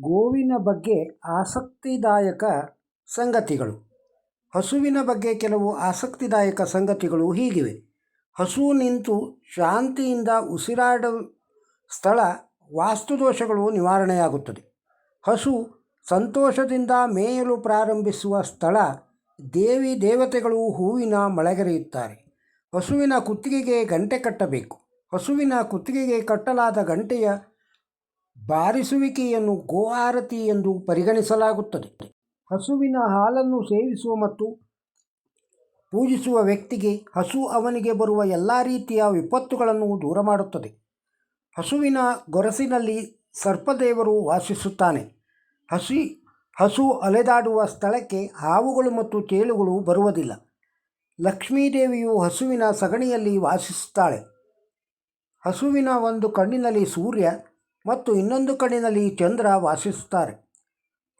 ಗೋವಿನ ಬಗ್ಗೆ ಆಸಕ್ತಿದಾಯಕ ಸಂಗತಿಗಳು. ಹಸುವಿನ ಬಗ್ಗೆ ಕೆಲವು ಆಸಕ್ತಿದಾಯಕ ಸಂಗತಿಗಳು ಹೀಗಿವೆ. ಹಸು ನಿಂತು ಶಾಂತಿಯಿಂದ ಉಸಿರಾಡ ಸ್ಥಳ ವಾಸ್ತುದೋಷಗಳು ನಿವಾರಣೆಯಾಗುತ್ತದೆ. ಹಸು ಸಂತೋಷದಿಂದ ಮೇಯಲು ಪ್ರಾರಂಭಿಸುವ ಸ್ಥಳ ದೇವಿ ದೇವತೆಗಳು ಹೂವಿನ ಮಳೆಗರೆಯುತ್ತಾರೆ. ಹಸುವಿನ ಕುತ್ತಿಗೆಗೆ ಗಂಟೆ ಕಟ್ಟಬೇಕು. ಹಸುವಿನ ಕುತ್ತಿಗೆಗೆ ಕಟ್ಟಲಾದ ಗಂಟೆಯ ಬಾರಿಸುವಿಕೆಯನ್ನು ಗೋ ಆರತಿ ಎಂದು ಪರಿಗಣಿಸಲಾಗುತ್ತದೆ. ಹಸುವಿನ ಹಾಲನ್ನು ಸೇವಿಸುವ ಮತ್ತು ಪೂಜಿಸುವ ವ್ಯಕ್ತಿಗೆ ಹಸು ಅವನಿಗೆ ಬರುವ ಎಲ್ಲ ರೀತಿಯ ವಿಪತ್ತುಗಳನ್ನು ದೂರ ಮಾಡುತ್ತದೆ ಹಸುವಿನ ಗೊರಸಿನಲ್ಲಿ ಸರ್ಪದೇವರು ವಾಸಿಸುತ್ತಾನೆ. ಹಸಿ, ಹಸು ಅಲೆದಾಡುವ ಸ್ಥಳಕ್ಕೆ ಹಾವುಗಳು ಮತ್ತು ಚೇಳುಗಳು ಬರುವುದಿಲ್ಲ. ಲಕ್ಷ್ಮೀದೇವಿಯು ಹಸುವಿನ ಸಗಣಿಯಲ್ಲಿ ವಾಸಿಸುತ್ತಾಳೆ. ಹಸುವಿನ ಒಂದು ಕಣ್ಣಿನಲ್ಲಿ ಸೂರ್ಯ ಮತ್ತು ಇನ್ನೊಂದು ಕಣ್ಣಿನಲ್ಲಿ ಚಂದ್ರ ವಾಸಿಸುತ್ತಾರೆ.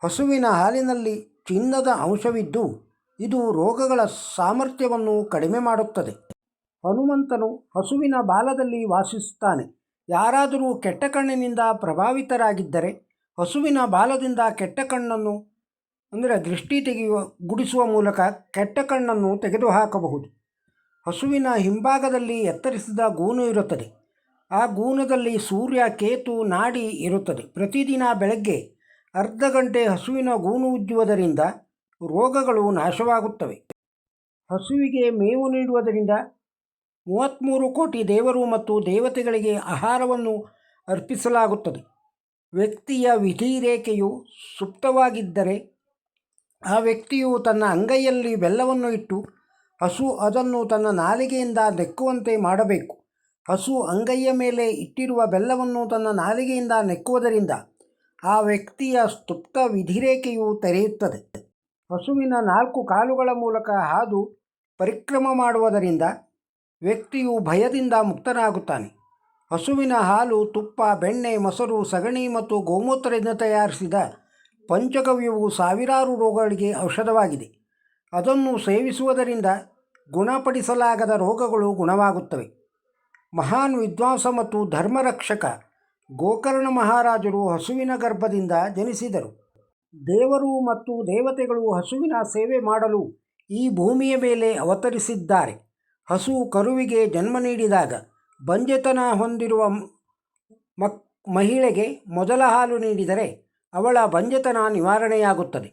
ಹಸುವಿನ ಹಾಲಿನಲ್ಲಿ ಚಿನ್ನದ ಅಂಶವಿದ್ದು, ಇದು ರೋಗಗಳ ಸಾಮರ್ಥ್ಯವನ್ನು ಕಡಿಮೆ ಮಾಡುತ್ತದೆ. ಹನುಮಂತನು ಹಸುವಿನ ಬಾಲದಲ್ಲಿ ವಾಸಿಸುತ್ತಾನೆ. ಯಾರಾದರೂ ಕೆಟ್ಟ ಕಣ್ಣಿನಿಂದ ಪ್ರಭಾವಿತರಾಗಿದ್ದರೆ, ಹಸುವಿನ ಬಾಲದಿಂದ ಕೆಟ್ಟ ಕಣ್ಣನ್ನು, ಅಂದರೆ ದೃಷ್ಟಿ ತೆಗೆಯುವ, ಗುಡಿಸುವ ಮೂಲಕ ಕೆಟ್ಟ ಕಣ್ಣನ್ನು ತೆಗೆದುಹಾಕಬಹುದು. ಹಸುವಿನ ಹಿಂಭಾಗದಲ್ಲಿ ಎತ್ತರಿಸಿದ ಗೂನು ಇರುತ್ತದೆ. ಆ ಗೂನದಲ್ಲಿ ಸೂರ್ಯ ಕೇತು ನಾಡಿ ಇರುತ್ತದೆ. ಪ್ರತಿದಿನ ಬೆಳಗ್ಗೆ ಅರ್ಧ ಗಂಟೆ ಹಸುವಿನ ಗೂನು ಉಜ್ಜುವುದರಿಂದ ರೋಗಗಳು ನಾಶವಾಗುತ್ತವೆ. ಹಸುವಿಗೆ ಮೇವು ನೀಡುವುದರಿಂದ ಮೂವತ್ತ್ಮೂರು ಕೋಟಿ ದೇವರು ಮತ್ತು ದೇವತೆಗಳಿಗೆ ಆಹಾರವನ್ನು ಅರ್ಪಿಸಲಾಗುತ್ತದೆ. ವ್ಯಕ್ತಿಯ ವಿಧಿರೇಖೆಯು ಸುಪ್ತವಾಗಿದ್ದರೆ ಆ ವ್ಯಕ್ತಿಯು ತನ್ನ ಅಂಗೈಯಲ್ಲಿ ಬೆಲ್ಲವನ್ನು ಇಟ್ಟು ಹಸು ಅದನ್ನು ತನ್ನ ನಾಲಿಗೆಯಿಂದ ನೆಕ್ಕುವಂತೆ ಮಾಡಬೇಕು. ಹಸು ಅಂಗೈಯ ಮೇಲೆ ಇಟ್ಟಿರುವ ಬೆಲ್ಲವನ್ನು ತನ್ನ ನಾಲಿಗೆಯಿಂದ ನೆಕ್ಕುವುದರಿಂದ ಆ ವ್ಯಕ್ತಿಯ ಸ್ತುಪ್ತ ವಿಧಿರೇಖೆಯು ತೆರೆಯುತ್ತದೆ. ಹಸುವಿನ ನಾಲ್ಕು ಕಾಲುಗಳ ಮೂಲಕ ಹಾದು ಪರಿಕ್ರಮ ಮಾಡುವುದರಿಂದ ವ್ಯಕ್ತಿಯು ಭಯದಿಂದ ಮುಕ್ತನಾಗುತ್ತಾನೆ. ಹಸುವಿನ ಹಾಲು, ತುಪ್ಪ, ಬೆಣ್ಣೆ, ಮೊಸರು, ಸಗಣಿ ಮತ್ತು ಗೋಮೂತ್ರದಿಂದ ತಯಾರಿಸಿದ ಪಂಚಗವ್ಯವು ಸಾವಿರಾರು ರೋಗಗಳಿಗೆ ಔಷಧವಾಗಿದೆ. ಅದನ್ನು ಸೇವಿಸುವುದರಿಂದ ಗುಣಪಡಿಸಲಾಗದ ರೋಗಗಳು ಗುಣವಾಗುತ್ತವೆ. ಮಹಾನ್ ವಿದ್ವಾಂಸ ಮತ್ತು ಧರ್ಮರಕ್ಷಕ ಗೋಕರ್ಣ ಮಹಾರಾಜರು ಹಸುವಿನ ಗರ್ಭದಿಂದ ಜನಿಸಿದರು. ದೇವರು ಮತ್ತು ದೇವತೆಗಳು ಹಸುವಿನ ಸೇವೆ ಮಾಡಲು ಈ ಭೂಮಿಯ ಮೇಲೆ ಅವತರಿಸಿದ್ದಾರೆ. ಹಸು ಕರುವಿಗೆ ಜನ್ಮ ನೀಡಿದಾಗ ಬಂಜೆತನ ಹೊಂದಿರುವ ಮಕ್ ಮಹಿಳೆಗೆ ಮೊದಲ ಹಾಲು ನೀಡಿದರೆ ಅವಳ ಬಂಜೆತನ ನಿವಾರಣೆಯಾಗುತ್ತದೆ.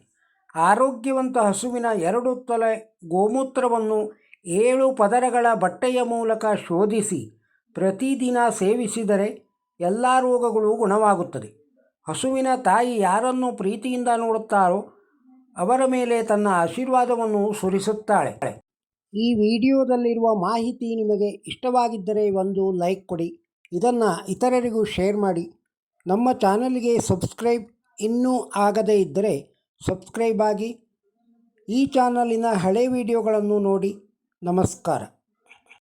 ಆರೋಗ್ಯವಂತ ಹಸುವಿನ ಎರಡು ತೊಲೆ ಗೋಮೂತ್ರವನ್ನು ಏಳು ಪದರಗಳ ಬಟ್ಟೆಯ ಮೂಲಕ ಶೋಧಿಸಿ ಪ್ರತಿದಿನ ಸೇವಿಸಿದರೆ ಎಲ್ಲ ರೋಗಗಳು ಗುಣವಾಗುತ್ತದೆ. ಹಸುವಿನ ತಾಯಿ ಯಾರನ್ನು ಪ್ರೀತಿಯಿಂದ ನೋಡುತ್ತಾರೋ ಅವರ ಮೇಲೆ ತನ್ನ ಆಶೀರ್ವಾದವನ್ನು ಸುರಿಸುತ್ತಾಳೆ. ಈ ವಿಡಿಯೋದಲ್ಲಿರುವ ಮಾಹಿತಿ ನಿಮಗೆ ಇಷ್ಟವಾಗಿದ್ದರೆ ಒಂದು ಲೈಕ್ ಕೊಡಿ. ಇದನ್ನು ಇತರರಿಗೂ ಶೇರ್ ಮಾಡಿ. ನಮ್ಮ ಚಾನಲ್ಗೆ ಸಬ್ಸ್ಕ್ರೈಬ್ ಇನ್ನೂ ಆಗದೇ ಇದ್ದರೆ ಸಬ್ಸ್ಕ್ರೈಬ್ ಆಗಿ ಈ ಚಾನಲಿನ ಹಳೆ ವಿಡಿಯೋಗಳನ್ನು ನೋಡಿ. ನಮಸ್ಕಾರ.